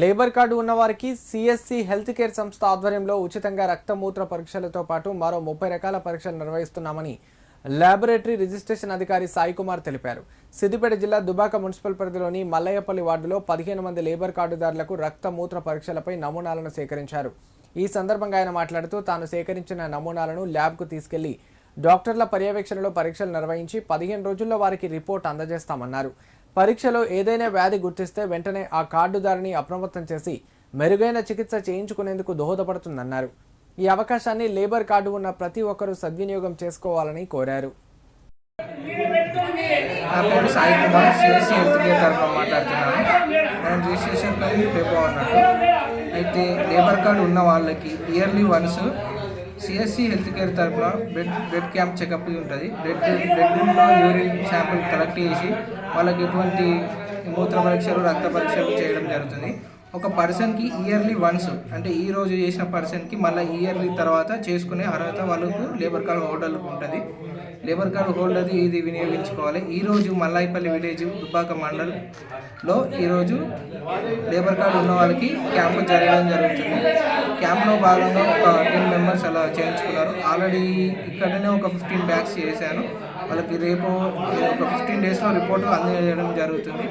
Labour card ఉన్నవారికి CSC health care సంస్థ ఆధ్వర్యంలో ఉచితంగా రక్తమూత్ర పరీక్షలతో పాటు మరో ముప్పై రకాల పరీక్షలు నిర్వహిస్తున్నామని ల్యాబొరేటరీ రిజిస్ట్రేషన్ అధికారి సాయి కుమార్ తెలిపారు. సిద్దిపేట జిల్లా దుబాక మున్సిపల్ పరిధిలోని మల్లయ్యపల్లి వార్డులో పదిహేను మంది లేబర్ కార్డుదారులకు రక్తమూత్ర పరీక్షలపై నమూనాలను సేకరించారు. ఈ సందర్భంగా ఆయన మాట్లాడుతూ తాను సేకరించిన నమూనాలను ల్యాబ్కు తీసుకెళ్ళి డాక్టర్ల పర్యవేక్షణలో పరీక్షలు నిర్వహించి పదిహేను రోజుల్లో వారికి రిపోర్ట్ అందజేస్తామన్నారు. పరీక్షలో ఏదైనా వ్యాధి గుర్తిస్తే వెంటనే ఆ కార్డుదారిని అప్రమత్తం చేసి మెరుగైన చికిత్స చేయించుకునేందుకు దోహదపడుతుందన్నారు. ఈ అవకాశాన్ని లేబర్ కార్డు ఉన్న ప్రతి ఒక్కరూ సద్వినియోగం చేసుకోవాలని కోరారు. Sai Kumar CSC health care తరఫున మాట్లాడుతున్నాను. నేను రిజిస్ట్రేషన్ పేపర్ అయితే లేబర్ కార్డు ఉన్న వాళ్ళకి yearly once CSC health care తరఫున బ్లడ్ బ్లడ్ క్యాంప్ చెకప్ ఉంటుంది. బ్లడ్ బ్లడ్లో యూరిన్ శాంపుల్ కలెక్ట్ చేసి వాళ్ళకి ఎటువంటి మూత్ర పరీక్షలు రక్త పరీక్షలు చేయడం జరుగుతుంది. ఒక పర్సన్కి ఇయర్లీ వన్స్ అంటే ఈ రోజు చేసిన పర్సన్కి మళ్ళీ ఇయర్లీ తర్వాత చేసుకునే అర్హత వాళ్ళకు లేబర్ కార్డు హోల్డర్లకు ఉంటుంది. లేబర్ కార్డు హోల్డర్ ఇది వినియోగించుకోవాలి. ఈరోజు మల్లాయిపల్లి విలేజ్ దుబ్బాక మండల్లో ఈరోజు లేబర్ కార్డు ఉన్న వాళ్ళకి క్యాంపు జరగడం జరుగుతుంది. క్యాంప్లో భాగంగా ఒక టెన్ మెంబర్స్ అలా చేయించుకున్నారు. ఆల్రెడీ ఇక్కడనే ఒక ఫిఫ్టీన్ బ్యాగ్స్ చేశాను. వాళ్ళకి రేపు ఒక ఫిఫ్టీన్ డేస్లో రిపోర్ట్ అందజేయడం జరుగుతుంది.